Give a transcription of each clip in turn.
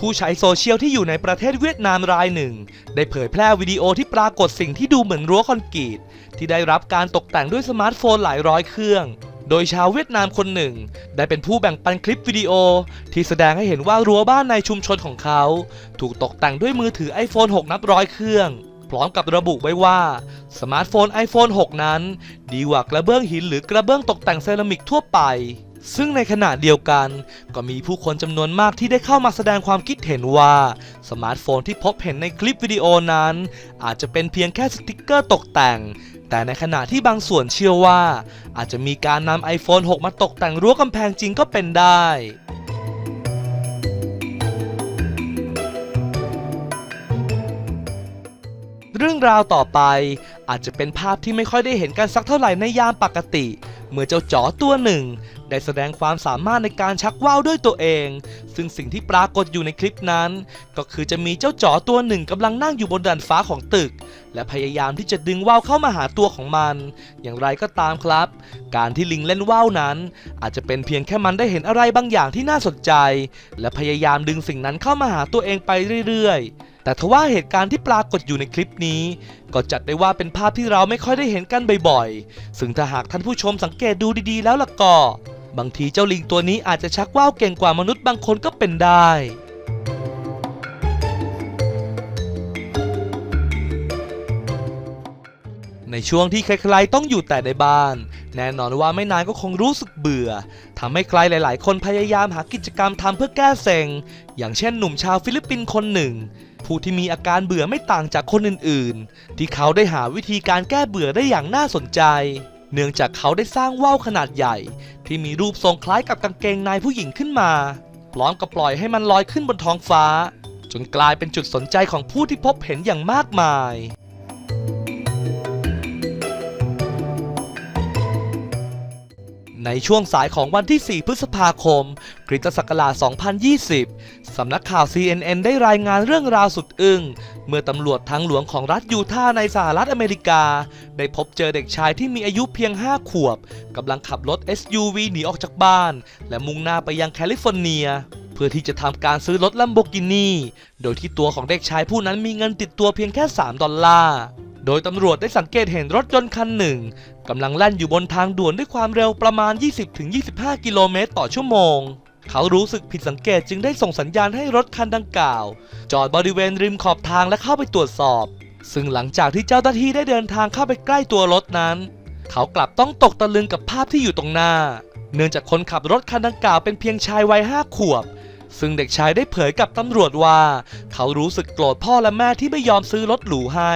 ผู้ใช้โซเชียลที่อยู่ในประเทศเวียดนามรายหนึ่ง ได้เผยแพร่วิดีโอที่ปรากฏสิ่งที่ดูเหมือนรั้วคอนกรีต ที่ได้รับการตกแต่งด้วยสมาร์ทโฟนหลายร้อยเครื่อง โดยชาวเวียดนามคนหนึ่ง ได้เป็นผู้แบ่งปันคลิปวิดีโอ ที่แสดงให้เห็นว่ารั้วบ้านในชุมชนของเขา ถูกตกแต่งด้วยมือถือ iPhone 6 นับร้อยเครื่อง พร้อมกับระบุไว้ว่า สมาร์ทโฟน iPhone 6 นั้น ดีกว่ากระเบื้องหินหรือกระเบื้องตกแต่งเซรามิกทั่วไป ซึ่งในขณะเดียวกัน ก็มีผู้คนจำนวนมากที่ได้เข้ามาแสดงความคิดเห็นว่าสมาร์ทโฟนที่พบเห็นในคลิปวิดีโอนั้น อาจจะเป็นเพียงแค่สติกเกอร์ตกแต่ง แต่ในขณะที่บางส่วนเชื่อว่า อาจจะมีการนำ iPhone 6 มาตกแต่งรั้วกำแพงจริงก็เป็นได้เรื่องราวต่อไปอาจจะเป็นภาพที่ไม่ค่อยได้เห็นกันสักเท่าไหร่ในยามปกติ เมื่อเจ้าจ๋อตัวหนึ่ง ได้แสดงความสามารถในการชักว่าวด้วยตัวเอง ซึ่งสิ่งที่ปรากฏอยู่ในคลิปนั้น ก็คือจะมีเจ้าจ๋อตัวหนึ่งกำลังนั่งอยู่บนดาดฟ้าของตึก และพยายามที่จะดึงว่าวเข้ามาหาตัวของมัน อย่างไรก็ตามครับ การที่ลิงเล่นว่าวนั้น อาจจะเป็นเพียงแค่มันได้เห็นอะไรบางอย่างที่น่าสนใจ และพยายามดึงสิ่งนั้นเข้ามาหาตัวเองไปเรื่อยๆ แต่ทว่าเหตุการณ์ที่ปรากฏอยู่ในคลิปนี้ ก็จัดได้ว่าเป็นภาพที่เราไม่ค่อยได้เห็นกันบ่อยๆ ซึ่งถ้าหากท่านผู้ชมสังเกตดูดีๆ แล้วล่ะก็ บางทีเจ้าลิงตัวนี้อาจจะชักว่าวเก่งกว่ามนุษย์บางคนก็เป็นได้ในช่วงที่ใครๆต้องอยู่แต่ในบ้าน แน่นอนว่าไม่นานก็คงรู้สึกเบื่อทำให้ใครหลาย ๆ คนพยายามหากิจกรรมทำเพื่อแก้เซ็ง อย่างเช่นหนุ่มชาวฟิลิปปินส์คนหนึ่ง ผู้ที่มีอาการเบื่อไม่ต่างจากคนอื่น ๆ ที่เขาได้หาวิธีการแก้เบื่อได้อย่างน่าสนใจ เนื่องจากเขาได้สร้างว่าวขนาดใหญ่ ที่มีรูปทรงคล้ายกับกางเกงในผู้หญิงขึ้นมา พร้อมกับปล่อยให้มันลอยขึ้นบนท้องฟ้า จนกลายเป็นจุดสนใจของผู้ที่พบเห็นอย่างมากมาย ในช่วงสายของวันที่ 4 พฤษภาคมคริสตศักราช 2020 สำนักข่าว CNN ได้รายงานเรื่องราวสุดอึ้ง เมื่อตำรวจทางหลวงของรัฐยูทาห์ในสหรัฐอเมริกา ได้พบเจอเด็กชายที่มีอายุเพียง 5 ขวบกำลังขับรถ SUV หนีออกจากบ้าน และมุ่งหน้าไปยังแคลิฟอร์เนีย เพื่อที่จะทำการซื้อรถลัมโบกินีโดยที่ตัวของเด็กชายผู้นั้นมีเงินติดตัวเพียงแค่ 3 ดอลลาร์ โดยตำรวจได้สังเกตเห็นรถยนต์คันหนึ่งกำลังแล่นอยู่บนทางด่วนด้วยความเร็วประมาณ 20-25 กิโลเมตรต่อชั่วโมง เขารู้สึกผิดสังเกตจึงได้ส่งสัญญาณให้รถคันดังกล่าว จอดบริเวณริมขอบทางและเข้าไปตรวจสอบ ซึ่งหลังจากที่เจ้าหน้าที่ได้เดินทางเข้าไปใกล้ตัวรถนั้น เขากลับต้องตกตะลึงกับภาพที่อยู่ตรงหน้า เนื่องจากคนขับรถคันดังกล่าวเป็นเพียงชายวัยห้าขวบซึ่งเด็กชายได้เผยกับตำรวจว่า เขารู้สึกโกรธพ่อและแม่ที่ไม่ยอมซื้อรถหรูให้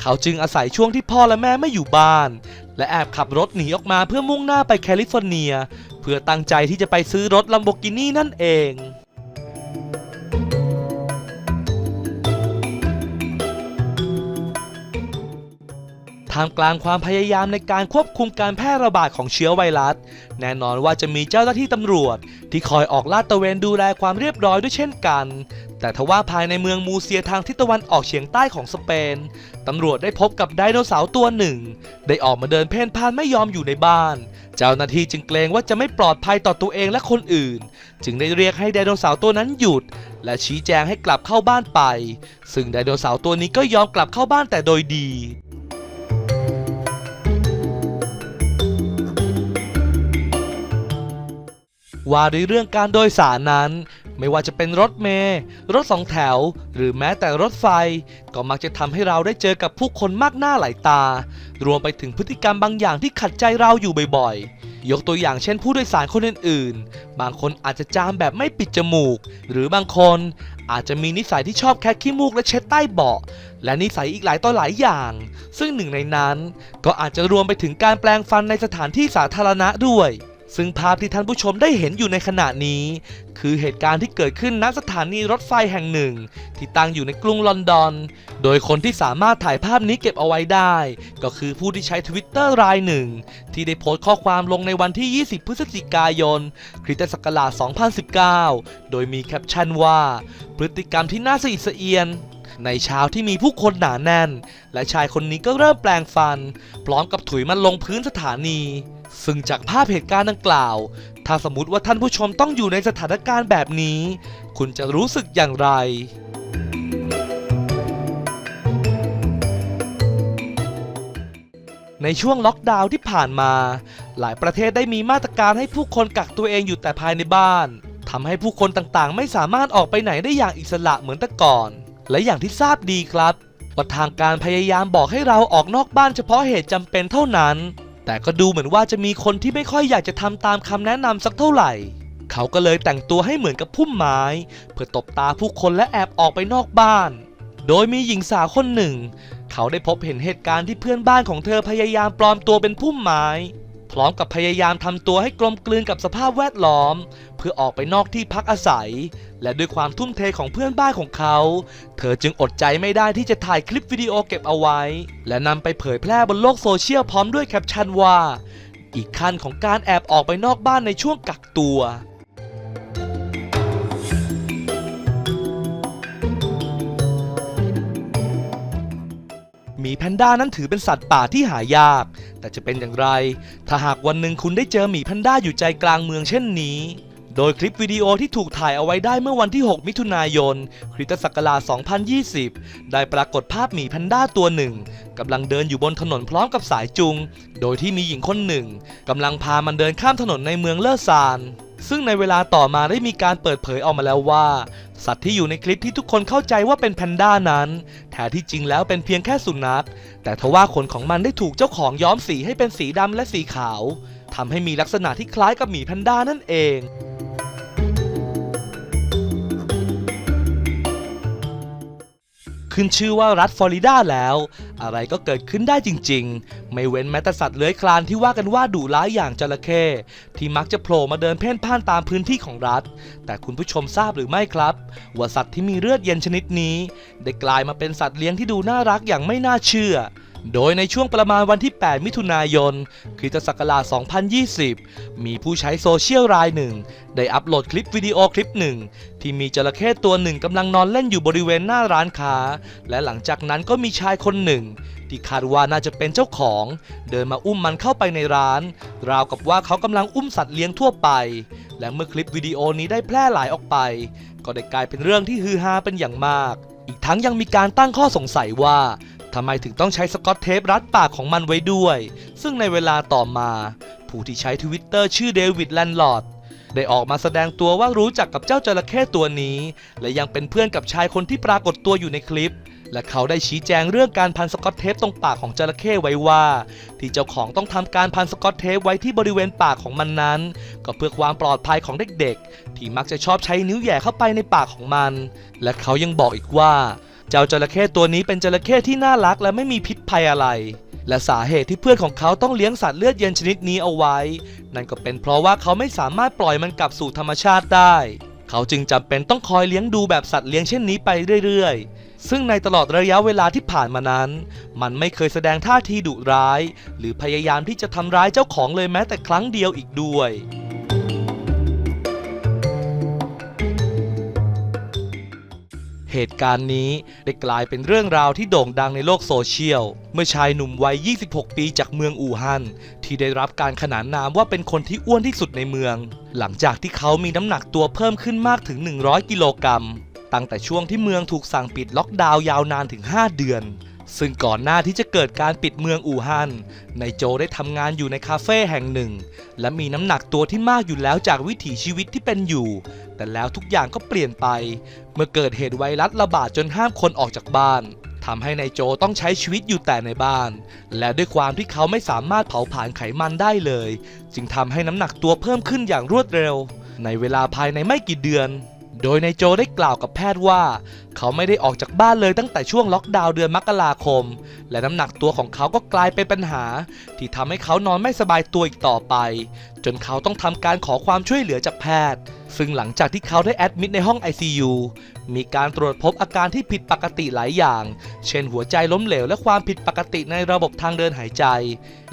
เขาจึงอาศัยช่วงที่พ่อและแม่ไม่อยู่บ้าน และแอบขับรถหนีออกมาเพื่อมุ่งหน้าไปแคลิฟอร์เนีย เพื่อตั้งใจที่จะไปซื้อรถลัมโบกินีนั่นเองท่ามกลางความพยายามในการควบคุมการแพร่ระบาดของเชื้อไวรัส แน่นอนว่าจะมีเจ้าหน้าที่ตำรวจ ที่คอยออกลาดตระเวนดูแลความเรียบร้อยด้วยเช่นกัน แต่ทว่าภายในเมืองมูเซียทางทิศตะวันออกเฉียงใต้ของสเปน ตำรวจได้พบกับไดโนเสาร์ตัวหนึ่ง ได้ออกมาเดินเพ่นพ่านไม่ยอมอยู่ในบ้าน เจ้าหน้าที่จึงเกรงว่าจะไม่ปลอดภัยต่อตัวเองและคนอื่น จึงได้เรียกให้ไดโนเสาร์ตัวนั้นหยุด และชี้แจงให้กลับเข้าบ้านไป ซึ่งไดโนเสาร์ตัวนี้ก็ยอมกลับเข้าบ้านแต่โดยดีว่าด้วยเรื่องการโดยสารนั้น ไม่ว่าจะเป็นรถเมล์รถสองแถว หรือแม้แต่รถไฟ ก็มักจะทำให้เราได้เจอกับผู้คนมากหน้าหลายตา รวมไปถึงพฤติกรรมบางอย่างที่ขัดใจเราอยู่บ่อยๆ ยกตัวอย่างเช่นผู้โดยสารคนอื่นๆ บางคนอาจจะจามแบบไม่ปิดจมูก หรือบางคนอาจจะมีนิสัยที่ชอบแคะขี้มูกและเช็ดใต้เบาะ และนิสัยอีกหลายต่อหลายอย่าง ซึ่งหนึ่งในนั้น ก็อาจจะรวมไปถึงการแปลงฟันในสถานที่สาธารณะด้วย ซึ่งภาพที่ท่านผู้ชมได้เห็นอยู่ในขณะนี้ คือเหตุการณ์ที่เกิดขึ้นณสถานีรถไฟแห่งหนึ่ง ที่ตั้งอยู่ในกรุงลอนดอน โดยคนที่สามารถถ่ายภาพนี้เก็บเอาไว้ได้ ก็คือผู้ที่ใช้ทวิตเตอร์รายหนึ่ง ที่ได้โพสต์ข้อความลงในวันที่ 20 พฤศจิกายนคริสตศักราช 2019 โดยมีแคปชั่นว่า พฤติกรรมที่น่าสะอิดสะเอียนในเช้าที่มีผู้คนหนาแน่น และชายคนนี้ก็เริ่มแปลงฟัน พร้อมกับถุยมันลงพื้นสถานี ซึ่งจากภาพเหตุการณ์ดังกล่าว ถ้าสมมติว่าท่านผู้ชมต้องอยู่ในสถานการณ์แบบนี้ คุณจะรู้สึกอย่างไร ในช่วงล็อกดาวน์ที่ผ่านมา หลายประเทศได้มีมาตรการให้ผู้คนกักตัวเองอยู่แต่ภายในบ้านทำให้ผู้คนต่างๆ ไม่สามารถออกไปไหนได้อย่างอิสระเหมือนแต่ก่อน และอย่างที่ทราบดีครับว่าทางการพยายามบอกให้เราออกนอกบ้านเฉพาะเหตุจำเป็นเท่านั้น แต่ก็ดูเหมือนว่าจะมีคนที่ไม่ค่อยอยากจะทำตามคำแนะนำสักเท่าไหร่ เขาก็เลยแต่งตัวให้เหมือนกับพุ่มไม้ เพื่อตบตาผู้คนและแอบออกไปนอกบ้าน โดยมีหญิงสาวคนหนึ่ง เขาได้พบเห็นเหตุการณ์ที่เพื่อนบ้านของเธอพยายามปลอมตัวเป็นพุ่มไม้ ร้อมกับพยายามทำตัวให้กลมกลืนกับสภาพแวดล้อม เพื่อออกไปนอกที่พักอาศัย และด้วยความทุ่มเทของเพื่อนบ้านของเขา เธอจึงอดใจไม่ได้ที่จะถ่ายคลิปวิดีโอเก็บเอาไว้ และนำไปเผยแพร่บนโลกโซเชียลพร้อมด้วยแคปชั่นว่า อีกขั้นของการแอบออกไปนอกบ้านในช่วงกักตัว มีแพนด้านั้นถือเป็นสัตว์ป่าที่หายาก แต่จะเป็นอย่างไร ถ้าหากวันหนึ่งคุณได้เจอหมีแพนด้าอยู่ใจกลางเมืองเช่นนี้ โดยคลิปวิดีโอที่ถูกถ่ายเอาไว้ได้เมื่อวันที่ 6 มิถุนายนคริสตศักราช2020 ได้ปรากฏภาพหมีแพนด้าตัวหนึ่งกำลังเดินอยู่บนถนนพร้อมกับสายจูงโดยที่มีหญิงคนหนึ่งกำลังพามันเดินข้ามถนนในเมืองเลอซาน ซึ่งในเวลาต่อมาได้มีการเปิดเผยออกมาแล้วว่า สัตว์ที่อยู่ในคลิปที่ทุกคนเข้าใจว่าเป็นแพนด้านั้น แท้ที่จริงแล้วเป็นเพียงแค่สุนัข แต่ทว่าขนของมันได้ถูกเจ้าของย้อมสีให้เป็นสีดำและสีขาวทำให้มีลักษณะที่คล้ายกับหมีแพนด้านั่นเอง ขึ้นชื่อว่ารัฐฟลอริดาแล้ว อะไรก็เกิดขึ้นได้จริง ๆ ไม่เว้นแม้แต่สัตว์เลื้อยคลานที่ว่ากันว่าดุร้ายอย่างจระเข้ที่มักจะโผล่มาเดินเพ่นพ่านตามพื้นที่ของรัฐ แต่คุณผู้ชมทราบหรือไม่ครับ ว่าสัตว์ที่มีเลือดเย็นชนิดนี้ ได้กลายมาเป็นสัตว์เลี้ยงที่ดูน่ารักอย่างไม่น่าเชื่อ โดยในช่วงประมาณวันที่ 8 มิถุนายนคริสตศักราช 2020 มีผู้ใช้โซเชียลรายหนึ่ง ได้อัปโหลดคลิปวิดีโอคลิปหนึ่ง ที่มีจระเข้ตัวหนึ่งกำลังนอนเล่นอยู่บริเวณหน้าร้านค้า และหลังจากนั้นก็มีชายคนหนึ่ง ที่คาดว่าน่าจะเป็นเจ้าของ เดินมาอุ้มมันเข้าไปในร้าน ราวกับว่าเขากำลังอุ้มสัตว์เลี้ยงทั่วไป และเมื่อคลิปวิดีโอนี้ได้แพร่หลายออกไป ก็ได้กลายเป็นเรื่องที่ฮือฮาเป็นอย่างมาก อีกทั้งยังมีการตั้งข้อสงสัยว่า ทำไมถึงต้องใช้สกอตเทปรัดปากของมันไว้ด้วย ซึ่งในเวลาต่อมา ผู้ที่ใช้ทวิตเตอร์ชื่อเดวิดแลนลอดได้ออกมาแสดงตัวว่ารู้จักกับเจ้าจระเข้ตัวนี้ และยังเป็นเพื่อนกับชายคนที่ปรากฏตัวอยู่ในคลิป และเขาได้ชี้แจงเรื่องการพันสกอตเทปตรงปากของจระเข้ไว้ว่า ที่เจ้าของต้องทำการพันสกอตเทปไว้ที่บริเวณปากของมันนั้น ก็เพื่อความปลอดภัยของเด็กๆ ที่มักจะชอบใช้นิ้วแย่เข้าไปในปากของมัน และเขายังบอกอีกว่า เจ้าจระเข้ตัวนี้เป็นจระเข้ที่น่ารักและไม่มีพิษภัยอะไร และสาเหตุที่เพื่อนของเขาต้องเลี้ยงสัตว์เลือดเย็นชนิดนี้เอาไว้ นั่นก็เป็นเพราะว่าเขาไม่สามารถปล่อยมันกลับสู่ธรรมชาติได้ เขาจึงจำเป็นต้องคอยเลี้ยงดูแบบสัตว์เลี้ยงเช่นนี้ไปเรื่อยๆ ซึ่งในตลอดระยะเวลาที่ผ่านมานั้น มันไม่เคยแสดงท่าทีดุร้าย หรือพยายามที่จะทำร้ายเจ้าของเลยแม้แต่ครั้งเดียวอีกด้วย เหตุการณ์นี้ได้กลายเป็นเรื่องราวที่โด่งดังในโลกโซเชียล เมื่อชายหนุ่มวัย 26 ปีจากเมืองอู่ฮั่นที่ได้รับการขนานนามว่าเป็นคนที่อ้วนที่สุดในเมือง หลังจากที่เขามีน้ำหนักตัวเพิ่มขึ้นมากถึง 100 กิโลกรัมตั้งแต่ช่วงที่เมืองถูกสั่งปิดล็อกดาวน์ยาวนานถึง 5 เดือน ซึ่งก่อนหน้าที่จะเกิดการปิดเมืองอู่ฮั่นนายโจได้ทำงานอยู่ในคาเฟ่แห่งหนึ่ง และมีน้ำหนักตัวที่มากอยู่แล้วจากวิถีชีวิตที่เป็นอยู่ แต่แล้วทุกอย่างก็เปลี่ยนไป เมื่อเกิดเหตุไวรัสระบาดจนห้ามคนออกจากบ้านทำให้นายโจต้องใช้ชีวิตอยู่แต่ในบ้าน และด้วยความที่เขาไม่สามารถเผาผลาญไขมันได้เลย จึงทำให้น้ำหนักตัวเพิ่มขึ้นอย่างรวดเร็ว ในเวลาภายในไม่กี่เดือน โดยนายโจได้กล่าวกับแพทย์ว่า เขาไม่ได้ออกจากบ้านเลยตั้งแต่ช่วงล็อกดาวน์เดือนมกราคม และน้ำหนักตัวของเขาก็กลายเป็นปัญหา ที่ทำให้เขานอนไม่สบายตัวอีกต่อไป จนเขาต้องทำการขอความช่วยเหลือจากแพทย์ ซึ่งหลังจากที่เขาได้แอดมิดในห้อง ICU มีการตรวจพบอาการที่ผิดปกติหลายอย่าง เช่นหัวใจล้มเหลวและความผิดปกติในระบบทางเดินหายใจ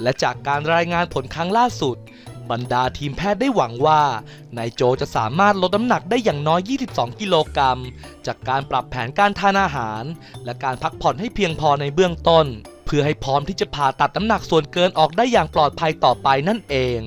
และจากการรายงานผลครั้งล่าสุด บรรดาทีมแพทย์ได้หวังว่านายโจจะสามารถลดน้ำหนักได้อย่างน้อย 22 กิโลกรัม จากการปรับแผนการทานอาหาร และการพักผ่อนให้เพียงพอในเบื้องต้น เพื่อพื่อให้พร้อมที่จะผ่าตัดน้ำหนักส่วนเกินออกได้อย่างปลอดภัยต่อไปนั่นเอง